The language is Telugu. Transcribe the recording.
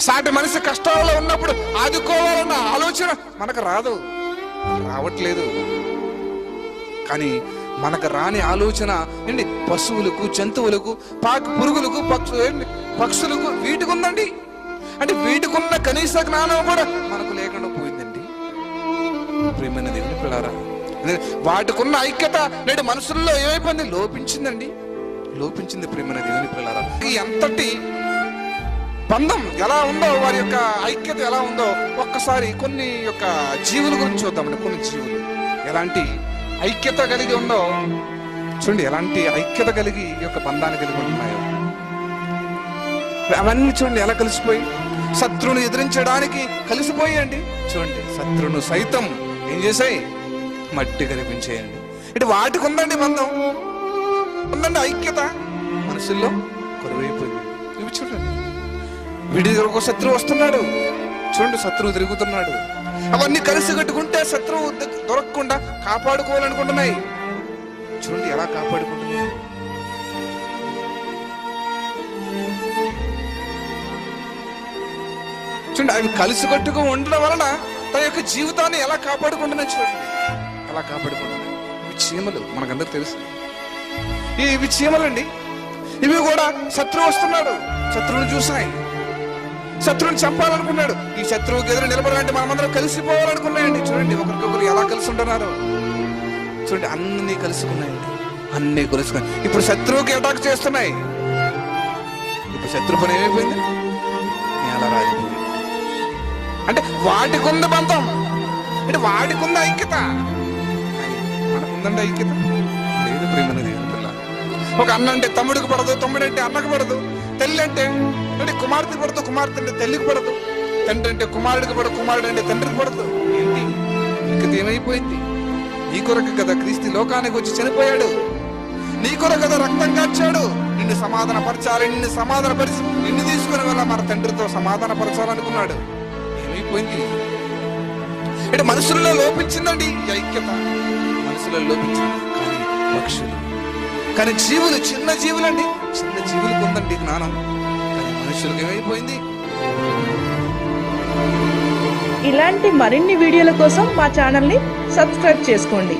సాటి మనిషి కష్టాల్లో ఉన్నప్పుడు ఆదుకోవాలన్న ఆలోచన మనకు రాదు. రావట్లేదు. కానీ మనకు రాని ఆలోచన ఏంటి? పశువులకు జంతువులకు పాకు పురుగులకు పక్షు ఏంటి? పక్షులకు వీటికి ఉందండి. అంటే వీటికున్న కనీస జ్ఞానం కూడా మనకు లేకుండా పోయిందండి. ప్రేమైన దేవుని పిల్లారా వాటికున్న ఐక్యత నేడు మనుషుల్లో ఏమైపోయింది? లోపించిందండి. లోపించింది ప్రేమైన దేవుని పిల్లారా. ఎంతటి బంధం ఎలా ఉందో వారి యొక్క ఐక్యత ఎలా ఉందో ఒక్కసారి కొన్ని యొక్క జీవుల గురించి చూద్దామండి కొన్ని జీవులు. ఎలాంటి ఐక్యత కలిగి ఉందో చూడండి ఎలాంటి ఐక్యత కలిగి ఈ యొక్క బంధాన్ని కలిగి ఉన్నాయో అవన్నీ చూడండి ఎలా కలిసిపోయి శత్రువును ఎదిరించడానికి కలిసిపోయండి చూడండి శత్రువును సైతం ఏం చేసాయి మట్టి కనిపించేయండి. ఇటు వాటికి ఉందండి బంధం. ఉందండి ఐక్యత. మనుషుల్లో కొరువైపోయింది. వీడి ఒక శత్రువు వస్తున్నాడు. చూడండి శత్రువు తిరుగుతున్నాడు. అవన్నీ కలిసి కట్టుకుంటే శత్రువు దొరకకుండా కాపాడుకోవాలనుకుంటున్నాయి. చూడండి ఎలా కాపాడుకుంటున్నాయి. చూడండి అవి కలిసి కట్టుకు ఉండడం వలన తన యొక్క జీవితాన్ని ఎలా కాపాడుకుంటున్నాయి చూడండి. ఎలా కాపాడుకుంటున్నాయి. ఇవి చీమలు మనకందరికి తెలుసు. ఈ- ఇవి చీమలండి. ఇవి కూడా శత్రువు వస్తున్నాడు. శత్రువుని చూసాయి శత్రువుని చంపాలనుకున్నాడు. ఈ శత్రువుకి ఎదురు నిలబడాలంటే మనమందరం కలిసిపోవాలనుకున్నాయండి. చూడండి ఒకరికొకరు ఎలా కలిసి ఉంటున్నారు చూడండి అన్ని కలుసుకున్నాయండి. అన్ని కలుసుకున్నాయి. ఇప్పుడు శత్రువుకి అటాక్ చేస్తున్నాయి. ఇప్పుడు శత్రు పని ఏమైపోయింది? నేల రాలిపోయింది. అంటే వాటికి ఉంది బంధం. అంటే వాటికి ఉంది ఐక్యత మనకుందండి ఐక్యత. లేదు ప్రేమని ఒక అన్న అంటే తమ్ముడికి పడదు తమ్ముడు అంటే అన్నకు పడదు. తల్లి అంటే అంటే కుమార్తెకి పడదు కుమార్తె అంటే తల్లికి పడదు. తండ్రి అంటే కుమారుడికి పడదు కుమారుడు అంటే తండ్రికి పడదు. ఏంటి? ఇంకా ఏమైపోయింది నీ కొరకు కదా క్రీస్తు లోకానికి వచ్చి చనిపోయాడు. నీ కొరకు కదా రక్తం కాచాడు. నిన్ను సమాధాన పరచాలి నిన్ను సమాధాన పరిచి నిన్ను తీసుకుని వల్ల మన తండ్రితో సమాధాన పరచాలనుకున్నాడు. ఏమైపోయింది? అంటే మనుషుల్లో లోపించిందండి ఐక్యత. మనుషులలో లోపించింది. కానీ పక్షులు కానీ జీవులు చిన్న జీవులండి. చిన్న జీవులకు ఉందండి జ్ఞానం. కానీ మనుషులకు ఏమైపోయింది? ఇలాంటి మరిన్ని వీడియోల కోసం మా ఛానల్ని సబ్స్క్రైబ్ చేసుకోండి.